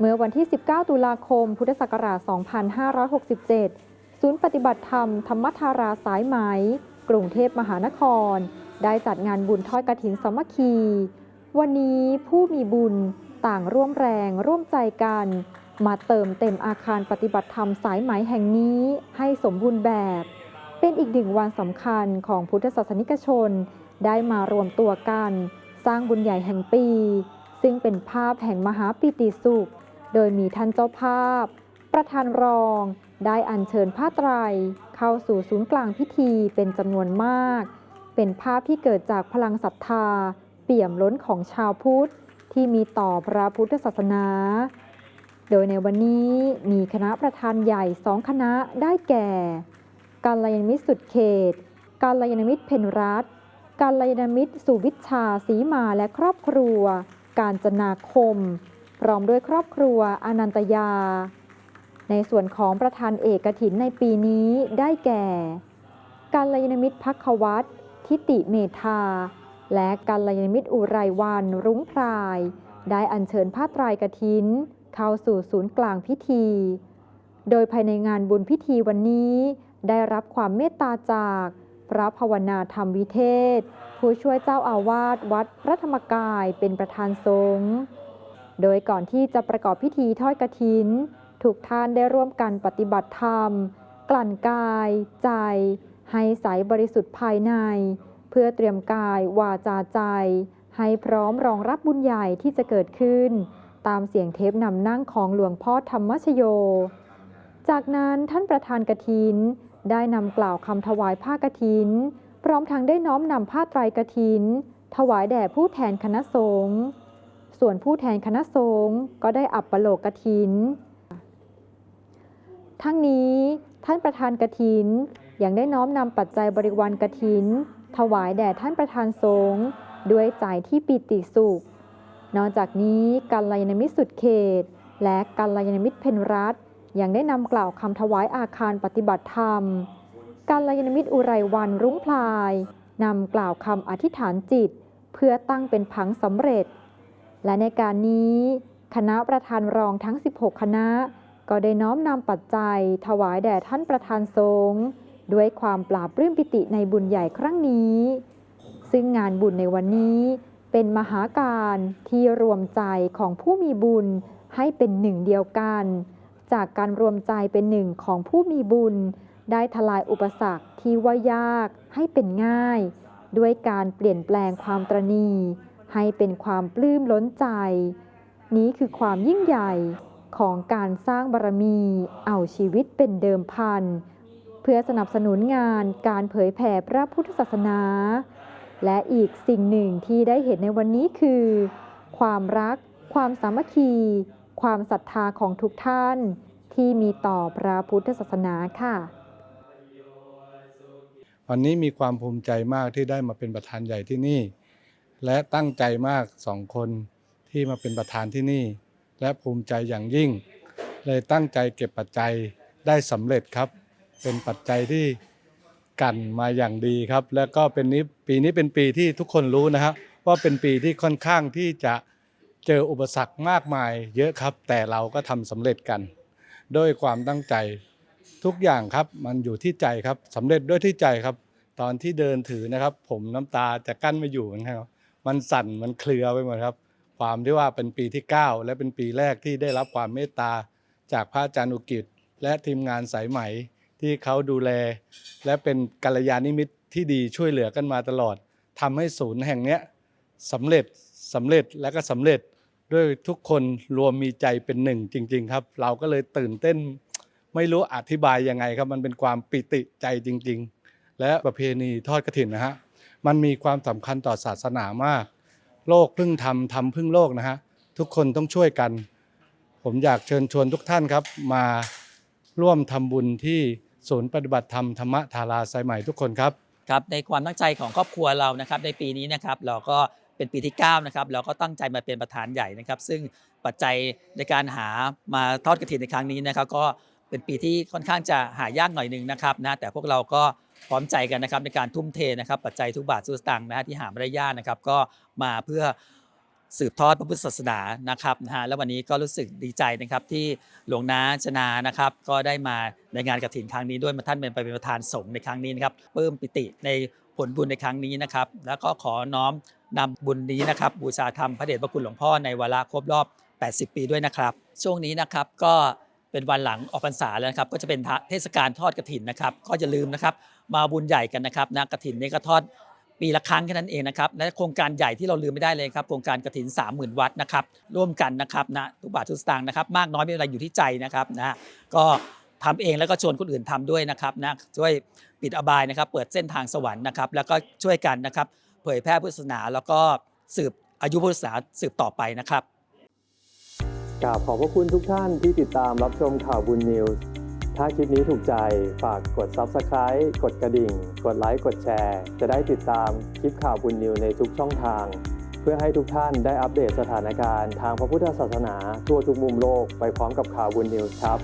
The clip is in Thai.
เมื่อวันที่ 19 ตุลาคม พุทธศักราช 2567 ศูนย์ปฏิบัติธรรมธรรมธาราสายไหม กรุงเทพมหานคร ได้จัดงานบุญทอดกระถินสามัคคี วันนี้ผู้มีบุญต่างร่วมแรงร่วมใจกัน มาเติมเต็มอาคารปฏิบัติธรรมสายไหมแห่งนี้ให้สมบูรณ์แบบ เป็นอีกหนึ่งวันสำคัญของพุทธศาสนิกชน ได้มารวมตัวกัน สร้างบุญใหญ่แห่งปี ซึ่งเป็นภาพแห่งมหาปิติสุข โดยมีท่านเจ้าภาพ ประธานรองได้อัญเชิญผ้าไตร เข้าสู่ศูนย์กลางพิธีเป็นจำนวนมาก เป็นภาพที่เกิดจากพลังศรัทธา เปี่ยมล้นของชาวพุทธ ที่มีต่อพระพุทธศาสนา โดยในวันนี้มีคณะประธานใหญ่สองคณะได้แก่การลยนมิตรสุดเขต การลยนมิตรเพนรัตการลยนมิตรสุวิชาสีมาและครอบครัว การจนาคม พร้อมด้วยครอบครัวอนันตยา ในส่วนของประธานเอกถินในปีนี้ได้แก่การลยนมิตรพักวัตทิติเมธา และการลยนมิตรอุไรวันรุ้งพราย ได้อัญเชิญผ้าตรายกถิน เข้าสู่ศูนย์กลางพิธี โดยภายในงานบุญพิธีวันนี้ ได้รับความเมตตาจากพระภาวนาธรรมวิเทศ ผู้ช่วยเจ้าอาวาสวัดพระธรรมกายเป็นประธานสงฆ์ โดยก่อนที่จะประกอบพิธีทอดกฐิน ทุกท่านได้ร่วมกันปฏิบัติธรรม กลั่นกาย ใจ ให้ใสบริสุทธิ์ภายใน เพื่อเตรียมกายวาจาใจ ให้พร้อมรองรับบุญใหญ่ที่จะเกิดขึ้น ตามเสียงเทปนำนั่งของหลวงพ่อธรรมชโย จากนั้นท่านประธานกฐิน ได้นำกล่าวคำถวายผ้ากฐิน พร้อมทั้งได้น้อมนำผ้าไตรกฐิน ถวายแด่ผู้แทนคณะสงฆ์ ส่วนผู้แทนคณะสงฆ์ก็ได้อับปปโลกกฐิน ทั้งนี้ท่านประธานกฐินยังได้น้อมนำปัจจัยบริวารกฐิน ถวายแด่ท่านประธานสงฆ์ด้วยใจที่ปิติสุข นอกจากนี้การลยานมิตรสุดเขต และการลยานมิตรเพนรัตยังได้นำกล่าวคำถวายอาคารปฏิบัติธรรม การลยานมิตรอุไรวันรุ้งพลายนำกล่าวคำอธิษฐานจิต เพื่อตั้งเป็นผังสำเร็จ และในการนี้คณะประธานรองทั้ง 16 คณะ ก็ได้น้อมนำปัจจัย ถวายแด่ท่านประธานสงฆ์ด้วยความปราบปลื้มปิติในบุญใหญ่ครั้งนี้ ซึ่งงานบุญในวันนี้เป็นมหาการที่รวมใจของผู้มีบุญให้เป็นหนึ่งเดียวกัน จากการรวมใจเป็นหนึ่งของผู้มีบุญ ได้ทลายอุปสรรคที่ว่ายากให้เป็นง่าย ด้วยการเปลี่ยนแปลงความตรณี ให้เป็นความปลื้มล้นใจ นี้คือความยิ่งใหญ่ของการสร้างบารมี เอาชีวิตเป็นเดิมพัน เพื่อสนับสนุนงานการเผยแผ่พระพุทธศาสนา และอีกสิ่งหนึ่งที่ได้เห็นในวันนี้คือ ความรัก ความสามัคคี ความศรัทธาของทุกท่าน ที่มีต่อพระพุทธศาสนาค่ะ วันนี้มีความภูมิใจมากที่ได้มาเป็นประธานใหญ่ที่นี่ และตั้งใจมากสองคนที่มาเป็นประธานที่นี่ และภูมิใจอย่างยิ่ง เลยตั้งใจเก็บปัจจัยได้สำเร็จครับ เป็นปัจจัยที่กันมาอย่างดีครับ แล้วก็เป็นนี้ปีนี้เป็นปีที่ทุกคนรู้นะครับว่าเป็นปีที่ค่อนข้างที่จะเจออุปสรรคมากมายเยอะครับ แต่เราก็ทำสำเร็จกัน ด้วยความตั้งใจทุกอย่างครับมันอยู่ที่ใจครับสำเร็จด้วยที่ใจครับ ตอนที่เดินถือนะครับ ผมน้ำตาจะกั้นไม่อยู่นะครับ มันสั่นมันเคลือไปหมดครับ ความที่ว่าเป็นปีที่ 9 และเป็นปีแรกที่ได้รับความเมตตาจากพระอาจารย์อุกิจและทีมงานสายไหมที่เขาดูแล และเป็นกัลยาณมิตรที่ดีช่วยเหลือกันมาตลอดทำให้ศูนย์แห่งเนี้ยสำเร็จสำเร็จและก็สำเร็จด้วยทุกคนรวมมีใจเป็นหนึ่งจริง ๆ ครับ เราก็เลยตื่นเต้น ไม่รู้อธิบายยังไงครับ มันเป็นความปิติใจจริง ๆ และประเพณีทอดกฐินนะฮะ มันมีความสำคัญต่อศาสนามาก โลกพึ่งทำทำพึ่งโลกนะฮะทุกคนต้องช่วยกัน ผมอยากเชิญชวนทุกท่านครับ มาร่วมทำบุญที่ศูนย์ปฏิบัติธรรมธรรมธาราสายใหม่ทุกคนครับครับในความตั้งใจของครอบครัวเรานะครับในปีนี้นะครับเราก็เป็นปีที่9นะครับเราก็ตั้งใจมาเป็นประธานใหญ่นะครับ ซึ่งปัจจัยในการหามาทอดกระถินในครั้งนี้นะครับ ก็เป็นปีที่ค่อนข้างจะหายากหน่อยหนึ่งนะครับนะแต่พวกเราก็ พร้อมใจกันนะครับในการทุ่มเทนะครับปัจจัยทุกบาททุกสตางค์นะฮะที่หาไม่ได้ยากนะครับ ก็มาเพื่อสืบทอดพระพุทธศาสนานะครับนะฮะแล้ววันนี้ก็รู้สึกดีใจนะครับที่หลวงนาชนานะครับ ก็ได้มาในงานกฐินครั้งนี้ด้วยมาท่านเป็นเป็นประธานสงฆ์ในครั้งนี้นะครับปลื้มปิติในผลบุญในครั้งนี้นะครับ แล้วก็ขอน้อมนำบุญนี้นะครับ บูชาธรรมพระเดชพระคุณหลวงพ่อในวาระครบรอบ 80 ปีด้วยนะครับ ช่วงนี้นะครับก็ เป็นวันหลังออกพรรษาแล้วนะครับก็จะเป็นเทศกาลทอดกระถินนะครับ ก็อย่าลืมนะครับ มาบุญใหญ่กันนะครับนะกระถินนี่ก็ทอดปีละครั้งแค่นั้นเองนะครับและโครงการใหญ่ที่เราลืมไม่ได้เลยครับโครงการกระถิน 30,000 วัดนะครับร่วมกันนะครับนะทุกบาททุกสตางค์นะครับมากน้อยไม่เป็นไรอยู่ที่ใจนะครับนะก็ทำเองแล้วก็ชวนคนอื่นทำด้วยนะครับนะช่วยปิดอบายนะครับ เปิดเส้นทางสวรรค์นะครับ แล้วก็ช่วยกันนะครับ เผยแพร่พุทธศาสนาแล้วก็สืบอายุพุทธศาสนาสืบต่อไปนะครับ กราบขอบพระคุณทุกท่านที่ติดตามรับชมข่าวบุญนิวส์ ถ้าคลิปนี้ถูกใจฝากกด Subscribe กดกระดิ่ง กดไลค์ กดแชร์ จะได้ติดตามคลิปข่าวบุญนิวในทุกช่องทาง เพื่อให้ทุกท่านได้อัปเดตสถานการณ์ทางพระพุทธศาสนาทั่วทุกมุมโลกไปพร้อมกับข่าวบุญนิวส์ครับ